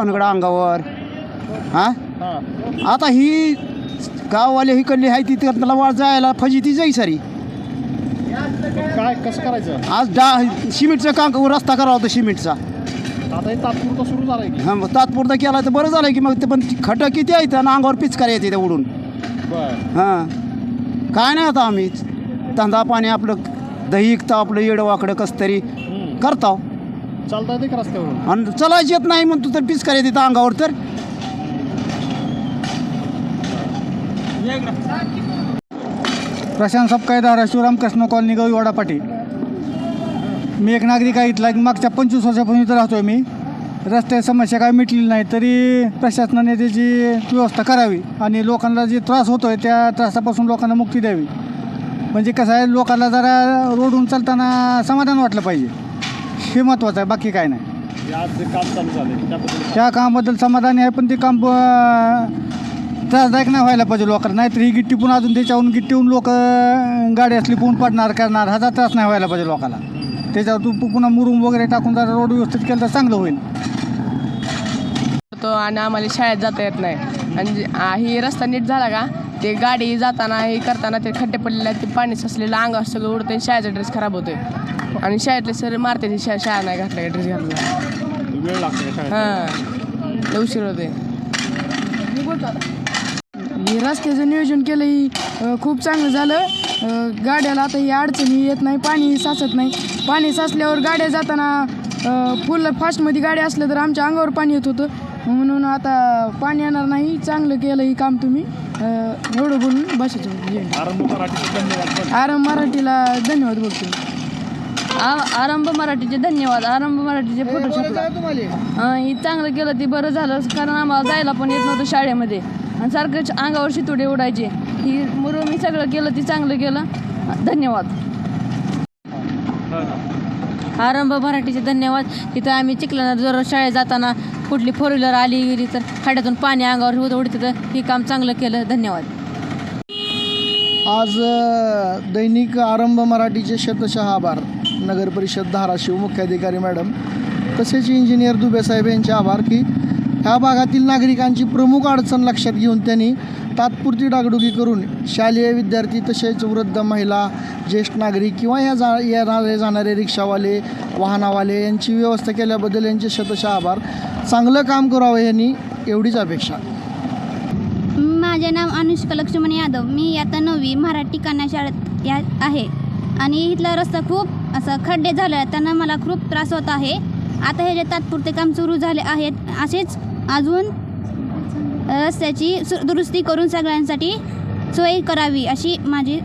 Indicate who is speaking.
Speaker 1: भानगड अंगावर. हा? आता ही गाववाले ही कल्ली आहे ती त्याला वाळ जायला फजी ती जाई सारी.
Speaker 2: काय कसं करायचं?
Speaker 1: आज डा सिमेंटचं काम रस्ता करावा होता सिमेंटचा.
Speaker 2: आता तात्पुरतं सुरू झालं की.
Speaker 1: हा तात्पुरता केला तर बरं झालं की मग ते पण खटं किती आहेत आणि अंगावर पिचकारी येते ते उडून. हां. काय नाही आता आम्ही. धंदा पाणी आपलं दही इकता आपलं येडं वाकडं कसं तरी. करताव.
Speaker 2: चालता येते का रस्त्यावरून.
Speaker 1: आणि चलायची येत नाही म्हणतो तर पिचकारी येते तिथं अंगावर तर.
Speaker 3: प्रशांत सपकाय धाराशिव रामकृष्ण कॉलनी गवी वडापाटी मी एक नागरिक आहे इथला मागच्या पंचवीस वर्षापासून इथं राहतो मी. रस्त्याची समस्या काय मिटलेली नाही तरी प्रशासनाने त्याची व्यवस्था करावी आणि लोकांना जे त्रास होतो आहे त्या त्रासापासून लोकांना मुक्ती द्यावी. म्हणजे कसं आहे लोकांना जरा रोडून चालताना समाधान वाटलं पाहिजे. हे महत्त्वाचं आहे बाकी काय नाही.
Speaker 2: हे आज जे काम चालू झालं त्याबद्दल
Speaker 3: त्या कामाबद्दल समाधानी आहे पण ते काम अं, त्रासदायक नाही व्हायला पाहिजे लोकांना नाहीतर ही गिट्टी पण अजून त्याच्याहून गिट्टीहून लोक गाडी असली पण पडणार करणार ह्याचा त्रास नाही व्हायला पाहिजे लोकांना. त्याच्यावर तू पुन्हा मुरुम वगैरे टाकून जरा रोड व्यवस्थित केलं तर चांगलं होईल.
Speaker 4: तो आणि आम्हाला शाळेत जाता येत नाही. आणि जे- आ, ही रस्ता नीट झाला का? ते गाडी जाताना हे करताना ते खड्डे पडलेले आहेत, ते पाणी साचलेलं अंगावर सगळं उडतं आणि शाळेचा ड्रेस खराब होतोय. आणि शाळेतले सर मारते ती शा शाळा नाही घातला ड्रेस घातला
Speaker 2: वेळ लागतो का शाळेत.
Speaker 4: हां. उशीर होते हे रस्त्याचं नियोजन केलं ही अ, खूप चांगलं झालं. अ, गाड्याला आता ही अडचणी येत नाही पाणी साचत नाही. पाणी साचल्यावर गाड्या जाताना अ, फुल फास्टमध्ये गाडी असलं तर आमच्या अंगावर पाणी येत होतं. म्हणून आता पाणी येणार नाही चांगलं केलं ही काम तुम्ही. एवढं बोलून
Speaker 2: आरंभ मराठीचे धन्यवाद. पण
Speaker 4: आराम मराठीला धन्यवाद बोलतो
Speaker 5: आ- आरंभ मराठीचे धन्यवाद. आरंभ मराठीचे फोटो छापला अं, हे चांगलं केलं ते बरं झालं कारण आम्हाला जायला पण येत नव्हतं शाळेमध्ये. आणि सारखं च- अंगावर शितुडे उडायचे. ही मुलं मी सगळं केलं ते चांगलं केलं. धन्यवाद. आरंभ मराठीचे धन्यवाद. तिथं आम्ही चिखलाना जर शाळेत जाताना कुठली फोर व्हीलर आली गेली तर खाड्यातून पाणी अंगावर होत उडतं. तर हे काम चांगलं केलं. धन्यवाद.
Speaker 6: आज दैनिक आरंभ मराठीचे शतशः आभार. नगर परिषद धाराशिव मुख्याधिकारी मॅडम तसेच इंजिनियर दुबे साहेब यांचे आभार की ह्या भागातील नागरिकांची प्रमुख अडचण लक्षात घेऊन त्यांनी तात्पुरती डागडुगी करून शालेय विद्यार्थी तसेच वृद्ध महिला ज्येष्ठ नागरिक किंवा या जा येणारे जाणारे रिक्षावाले वाहनावाले यांची व्यवस्था केल्याबद्दल यांचे शतशः आभार. चांगलं काम करावं यांनी एवढीच अपेक्षा.
Speaker 7: माझे नाव अनुष्का लक्ष्मण यादव. मी आता नववी मराठी कन्या शाळेत या आहे. आणि इथला रस्ता खूप असं खड्डे झाले आहे त्यांना मला खूप त्रास होत आहे. आता हे जे तात्पुरते काम सुरू झाले आहेत असेच अजून रस्त्याची सु दुरुस्ती करून सगळ्यांसाठी सोय करावी अशी माझी